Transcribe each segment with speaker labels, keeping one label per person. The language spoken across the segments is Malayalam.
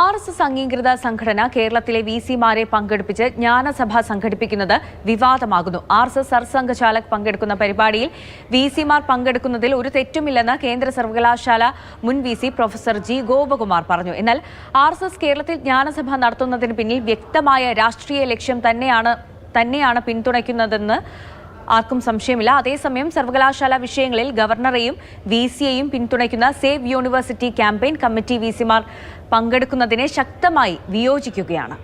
Speaker 1: ആർ എസ് എസ് അംഗീകൃത സംഘടന കേരളത്തിലെ വി സിമാരെ പങ്കെടുപ്പിച്ച് ജ്ഞാനസഭ സംഘടിപ്പിക്കുന്നത് വിവാദമാകുന്നു. ആർ എസ് എസ് സർസംഘചാലക് പങ്കെടുക്കുന്ന പരിപാടിയിൽ വി സിമാർ പങ്കെടുക്കുന്നതിൽ ഒരു തെറ്റുമില്ലെന്ന് കേന്ദ്ര സർവകലാശാല മുൻ V C professor G Gopakumar പറഞ്ഞു. എന്നാൽ ആർ എസ് എസ് കേരളത്തിൽ ജ്ഞാനസഭ നടത്തുന്നതിന് പിന്നിൽ വ്യക്തമായ രാഷ്ട്രീയ ലക്ഷ്യം തന്നെയാണ് തന്നെയാണ് പിന്തുണയ്ക്കുന്നതെന്ന് ആർക്കും സംശയമില്ല. അതേസമയം സർവകലാശാല വിഷയങ്ങളിൽ ഗവർണറെയും വി സിയെയും പിന്തുണയ്ക്കുന്ന save university campaign committee V സിമാർ പങ്കെടുക്കുന്നതിനെ ശക്തമായി വിയോജിക്കുകയാണ്.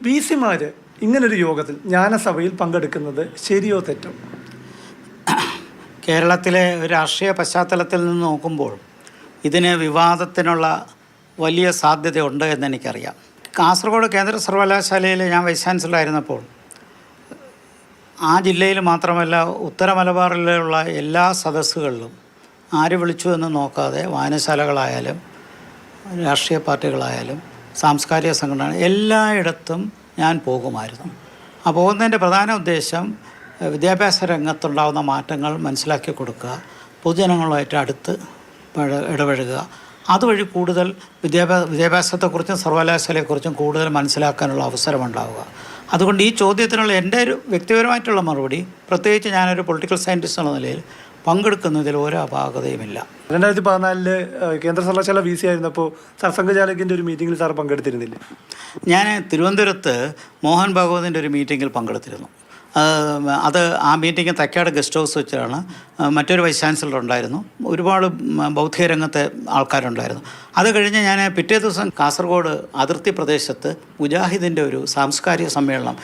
Speaker 2: വി സിമാര് ഇങ്ങനൊരു യോഗത്തിൽ ജ്ഞാനസഭയിൽ പങ്കെടുക്കുന്നത് ശരിയോ തെറ്റോ?
Speaker 3: കേരളത്തിലെ ഒരു രാഷ്ട്രീയ പശ്ചാത്തലത്തിൽ നിന്ന് നോക്കുമ്പോൾ ഇതിന് വിവാദത്തിനുള്ള വലിയ സാധ്യതയുണ്ട് എന്ന് എനിക്കറിയാം കാസർഗോഡ് കേന്ദ്ര സർവകലാശാലയിൽ ഞാൻ വൈസ് ചാൻസലറായിരുന്നപ്പോൾ ആ ജില്ലയിൽ മാത്രമല്ല ഉത്തര മലബാറിലുള്ള എല്ലാ സദസ്സുകളിലും ആര് വിളിച്ചു എന്ന് നോക്കാതെ വായനശാലകളായാലും രാഷ്ട്രീയ പാർട്ടികളായാലും സാംസ്കാരിക സംഘടന എല്ലായിടത്തും ഞാൻ പോകുമായിരുന്നു. ആ പോകുന്നതിന്റെ പ്രധാന ഉദ്ദേശം വിദ്യാഭ്യാസ രംഗത്തുണ്ടാകുന്ന മാറ്റങ്ങൾ മനസ്സിലാക്കി കൊടുക്കുക പൊതുജനങ്ങളുമായിട്ട് അടുത്ത് പഴ- ഇടപഴകുക. അതുവഴി കൂടുതൽ വിദ്യാഭ്യാസ വിദ്യാഭ്യാസത്തെക്കുറിച്ചും സർവകലാശാലയെക്കുറിച്ചും കൂടുതൽ മനസ്സിലാക്കാനുള്ള അവസരമുണ്ടാവുക. അതുകൊണ്ട് ഈ ചോദ്യത്തിനുള്ള എന്റെ ഒരു വ്യക്തിപരമായിട്ടുള്ള മറുപടി പ്രത്യേകിച്ച് ഞാനൊരു പൊളിറ്റിക്കൽ സയന്റിസ്റ്റ് എന്ന നിലയിൽ പങ്കെടുക്കുന്നതിൽ ഒരു അപാകതയുമില്ല.
Speaker 2: രണ്ടായിരത്തി പതിനാലിൽ കേന്ദ്ര സർവകലാശാല വി സി ആയിരുന്നപ്പോൾ സർസംഘചാലകിന്റെ ഒരു മീറ്റിംഗിൽ സാർ പങ്കെടുത്തിരുന്നില്ല?
Speaker 3: ഞാൻ തിരുവനന്തപുരത്ത് മോഹൻ ഭാഗവതിന്റെ ഒരു മീറ്റിങ്ങിൽ പങ്കെടുത്തിരുന്നു. അത് ആ മീറ്റിംഗ് തക്കാട് ഗസ്റ്റ് ഹൗസ് വെച്ചാണ് മറ്റൊരു വൈസ് ചാൻസലർ ഉണ്ടായിരുന്നു. ഒരുപാട് ബൗദ്ധിക രംഗത്തെ ആൾക്കാരുണ്ടായിരുന്നു. അത് കഴിഞ്ഞ് ഞാൻ പിറ്റേ ദിവസം കാസർഗോഡ് അതിർത്തി പ്രദേശത്ത് മുജാഹിദിന്റെ ഒരു സാംസ്കാരിക സമ്മേളനം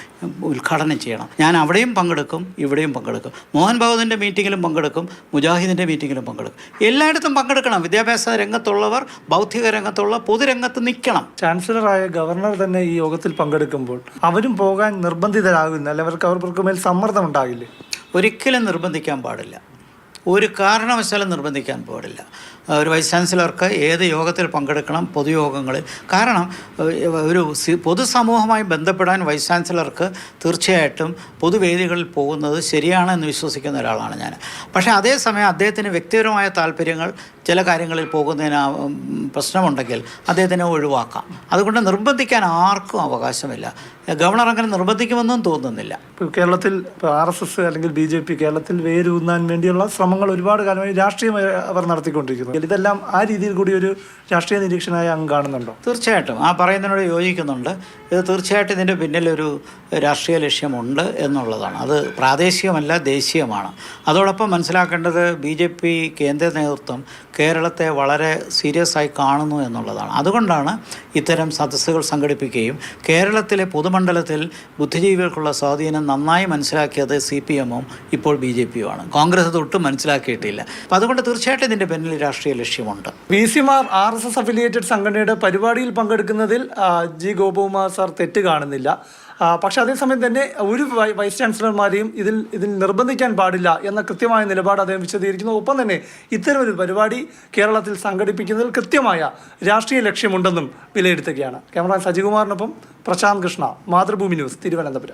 Speaker 3: ഉദ്ഘാടനം ചെയ്യണം. ഞാൻ അവിടെയും പങ്കെടുക്കും ഇവിടെയും പങ്കെടുക്കും. മോഹൻ ഭഗവതിന്റെ മീറ്റിങ്ങിലും പങ്കെടുക്കും മുജാഹിദിന്റെ മീറ്റിങ്ങിലും പങ്കെടുക്കും. എല്ലായിടത്തും പങ്കെടുക്കണം. വിദ്യാഭ്യാസ രംഗത്തുള്ളവർ ബൗദ്ധിക രംഗത്തുള്ള പൊതുരംഗത്ത് നിൽക്കണം.
Speaker 2: ചാൻസലറായ ഗവർണർ തന്നെ ഈ യോഗത്തിൽ പങ്കെടുക്കുമ്പോൾ അവരും പോകാൻ നിർബന്ധിതരാകുന്ന അല്ലെ അവർക്ക് അവർക്ക് മേൽ സമ്മർദ്ദം ഉണ്ടാകില്ലേ?
Speaker 3: ഒരിക്കലും നിർബന്ധിക്കാൻ പാടില്ല. ഒരു കാരണവശാലും നിർബന്ധിക്കാൻ പാടില്ല. ഒരു വൈസ് ചാൻസലർക്ക് ഏത് യോഗത്തിൽ പങ്കെടുക്കണം പൊതുയോഗങ്ങളിൽ. കാരണം ഒരു പൊതുസമൂഹമായി ബന്ധപ്പെടാൻ വൈസ് ചാൻസലർക്ക് തീർച്ചയായിട്ടും പൊതുവേദികളിൽ പോകുന്നത് ശരിയാണെന്ന് വിശ്വസിക്കുന്ന ഒരാളാണ് ഞാൻ. പക്ഷേ അതേസമയം അദ്ദേഹത്തിന് വ്യക്തിപരമായ താല്പര്യങ്ങൾ ചില കാര്യങ്ങളിൽ പോകുന്നതിന് പ്രശ്നമുണ്ടെങ്കിൽ അദ്ദേഹത്തിനെ ഒഴിവാക്കാം. അതുകൊണ്ട് നിർബന്ധിക്കാൻ ആർക്കും അവകാശമില്ല. ഗവർണർ അങ്ങനെ നിർബന്ധിക്കുമെന്നും തോന്നുന്നില്ല.
Speaker 2: ഇപ്പോൾ കേരളത്തിൽ ആർ എസ് എസ് അല്ലെങ്കിൽ ബി ജെ പി കേരളത്തിൽ വേരൂന്നാൻ വേണ്ടിയുള്ള ശ്രമങ്ങൾ ഒരുപാട് കാലമായി രാഷ്ട്രീയമായി അവർ നടത്തിക്കൊണ്ടിരിക്കുന്നു. ഇതെല്ലാം ആ രീതിയിൽ കൂടി ഒരു രാഷ്ട്രീയ നിരീക്ഷണമായി അങ്ങ് കാണുന്നുണ്ടോ?
Speaker 3: തീർച്ചയായിട്ടും. ആ പറയുന്നതിനോട് യോജിക്കുന്നുണ്ട്. ഇത് തീർച്ചയായിട്ടും ഇതിന്റെ പിന്നിലൊരു രാഷ്ട്രീയ ലക്ഷ്യമുണ്ട് എന്നുള്ളതാണ്. അത് പ്രാദേശികമല്ല ദേശീയമാണ്. അതോടൊപ്പം മനസ്സിലാക്കേണ്ടത് ബി ജെ പി കേന്ദ്ര നേതൃത്വം കേരളത്തെ വളരെ സീരിയസ് ആയി കാണുന്നു എന്നുള്ളതാണ്. അതുകൊണ്ടാണ് ഇത്തരം സദസ്സുകൾ സംഘടിപ്പിക്കുകയും കേരളത്തിലെ പൊതുമണ്ഡലത്തിൽ ബുദ്ധിജീവികൾക്കുള്ള സ്വാധീനം നന്നായി മനസ്സിലാക്കിയത് സി പി എമ്മും ഇപ്പോൾ ബി ജെ പിയുമാണ്. കോൺഗ്രസ് ഒട്ടും മനസ്സിലാക്കിയിട്ടില്ല. അപ്പം അതുകൊണ്ട് തീർച്ചയായിട്ടും ഇതിന്റെ പിന്നിൽ രാഷ്ട്രീയ ലക്ഷ്യമുണ്ട്.
Speaker 2: വി സിമാർ ആർ എസ് എസ് അഫിലിയേറ്റഡ് സംഘടനയുടെ പരിപാടിയിൽ പങ്കെടുക്കുന്നതിൽ ജി ഗോപകുമാർ സാർ തെറ്റ് കാണുന്നില്ല. പക്ഷെ അതേസമയം തന്നെ ഒരു വൈസ് ചാൻസലർമാരെയും ഇതിൽ ഇതിൽ നിർബന്ധിക്കാൻ പാടില്ല എന്ന കൃത്യമായ നിലപാട് അദ്ദേഹം വിശദീകരിക്കുന്നു. ഒപ്പം തന്നെ ഇത്തരമൊരു പരിപാടി കേരളത്തിൽ സംഘടിപ്പിക്കുന്നതിൽ കൃത്യമായ രാഷ്ട്രീയ ലക്ഷ്യമുണ്ടെന്നും വിലയിരുത്തുകയാണ്. ക്യാമറ സജികുമാറിനൊപ്പം പ്രശാന്ത് കൃഷ്ണ മാതൃഭൂമി ന്യൂസ് തിരുവനന്തപുരം.